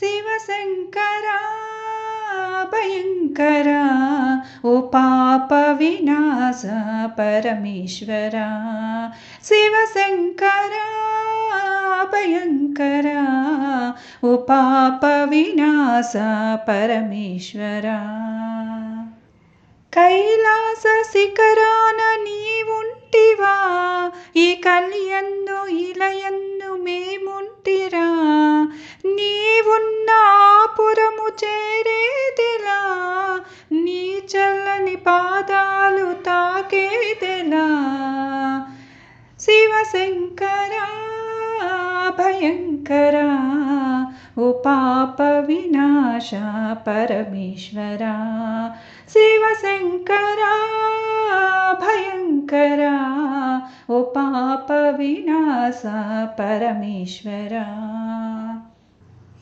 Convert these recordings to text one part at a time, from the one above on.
శివశంకరా భయంకరా ఓ పాప వినాశ పరమేశ్వరా. శివశంకరా భయంకరా ఓ పాప వినాశ పరమేశ్వరా. కైలాస శిఖరాన నీవుంటివా ఈ కళ్యందు ఇలయందు తాకేదిలా శివశంకరా భయంకరా ఓ పాప వినాశ పరమేశ్వరా. శివశంకరా భయంకరా ఓ పాప వినాశ పరమేశ్వరా.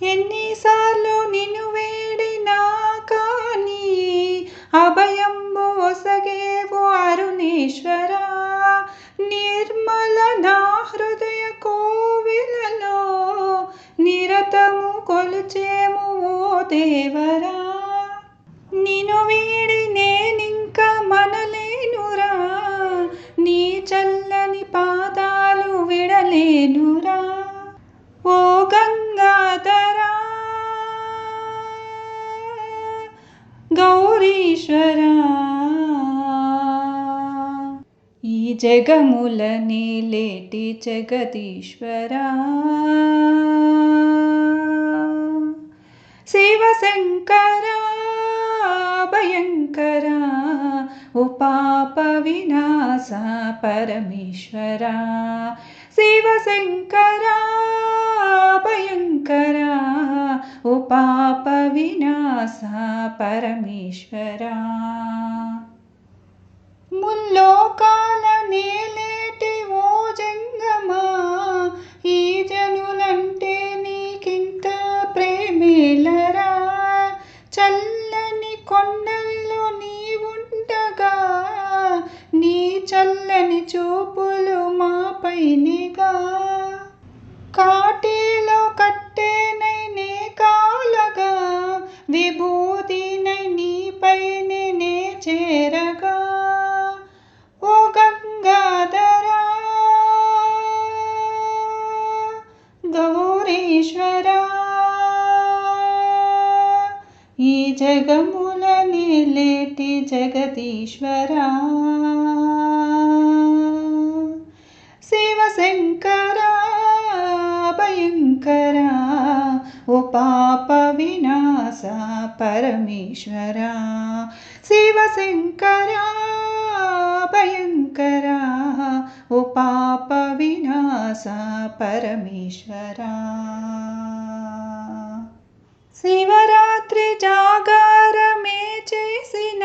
ఎన్నిసార్లు నిన్ను వేడినా కానీ దేవరా? నిను వీడి నేనింకా మనలేనురా. నీ చల్లని పాదాలు విడలేనురా. ఓ గంగాధరా! గౌరీశ్వరా! ఈ జగముల నీలేటి జగదీశ్వరా! శివశంకరా భయంకరా ఓ పాప వినాశ పరమేశ్వరా. శివశంకరా భయంకరా ఓ పాప వినాశ పరమేశ్వరా. ముల్లోకాల నేల మాపైనిగా కాటిలో కట్టేనై నే కాలగా విభూతినై నీపైనే నే చేరగా. ఓ గంగాధరా గౌరీశ్వరా ఈ జగముల నిలేటి జగదీశ్వరా. ఓ పాప వినాశ పరమేశ్వరా శివశంకరా భయంకర. ఓ పాప వినాశ పరమేశ్వరా. శివరాత్రి జాగారమే చేసిన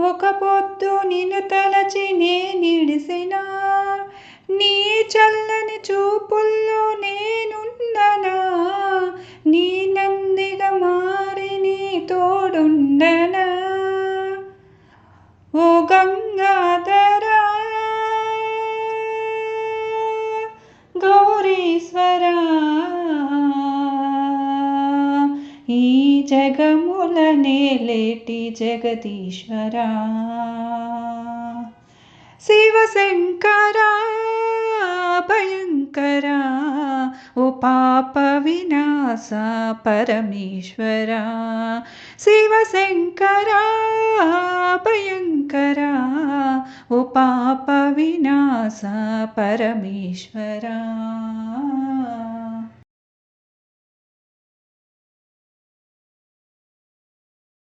ఒక పొద్దు నిన్ను తలచి నే నిడిసిన తోడుండనా ఓ గంగాధరా గౌరీశ్వరా ఈ జగముల నేలేటి జగదీశ్వరా శివశంకరా భయంకరా ఓ పాప विना स परमेश्वरा। शिवशङ्करा भयङ्करा उपापविना स परमेश्वरा।